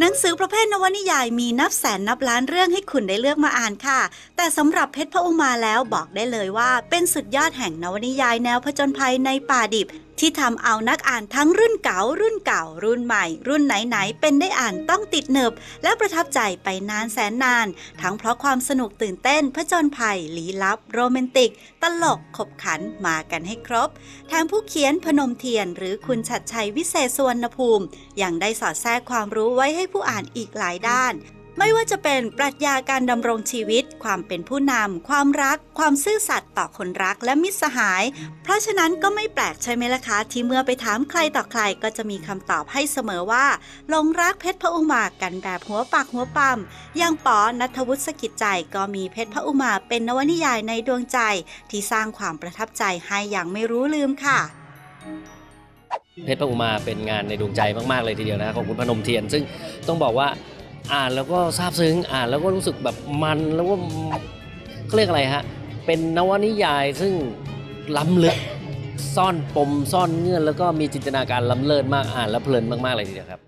หนังสือประเภทนวนิยายมีนับแสนนับล้านเรื่องให้คุณได้เลือกมาอ่านค่ะ แต่สำหรับเพชรพระอุมาแล้วบอกได้เลยว่า เป็นสุดยอดแห่งนวนิยายแนวผจญภัยในป่าดิบ ที่ทำเอานักอ่านทั้งรุ่นเก่า รุ่นเก่า รุ่นใหม่ รุ่นไหนๆเป็นได้อ่านต้องติดหนึบและประทับใจไปนานแสนนาน ทั้งเพราะความสนุกตื่นเต้นผจญภัยลี้ลับ โรแมนติก ตลกขบขันมากันให้ครบแถมผู้เขียนพนมเทียน หรือคุณชัดชัยวิเศษสวนภูมิยังได้สอดแทรกความรู้ไว้ให้ผู้อ่านอีกหลายด้าน ไม่ว่าจะเป็นปรัชญาการดำรงชีวิต ความเป็นผู้นำ ความรัก ความซื่อสัตย์ต่อคนรักและมิตรสหาย เพราะฉะนั้นก็ไม่แปลกใช่ไหมล่ะคะ ที่เมื่อไปถามใครต่อใครก็จะมีคำตอบให้เสมอว่าหลงรักเพชรพระอุมากันแบบหัวปากหัวปั๊มอย่างปอนัทวุฒิสกิจใจก็มีเพชรพระอุมาเป็นนวนิยายในดวงใจ ที่สร้างความประทับใจให้อย่างไม่รู้ลืมค่ะเพชรพระอุมาเป็นงานในดวงใจมาก ๆ เลยทีเดียวนะของคุณพนมเทียน ซึ่งต้องบอกว่า อ่านแล้วก็ซาบซึ้งอ่านแล้วก็รู้สึกแบบมันแล้วก็เขาเรียกอะไรฮะเป็นนวนิยายซึ่งล้ำลึกซ่อนปมซ่อนเงื่อนแล้วก็มีจินตนาการล้ำเลิศมากอ่านแล้วเพลินมากๆเลยทีเดียวครับ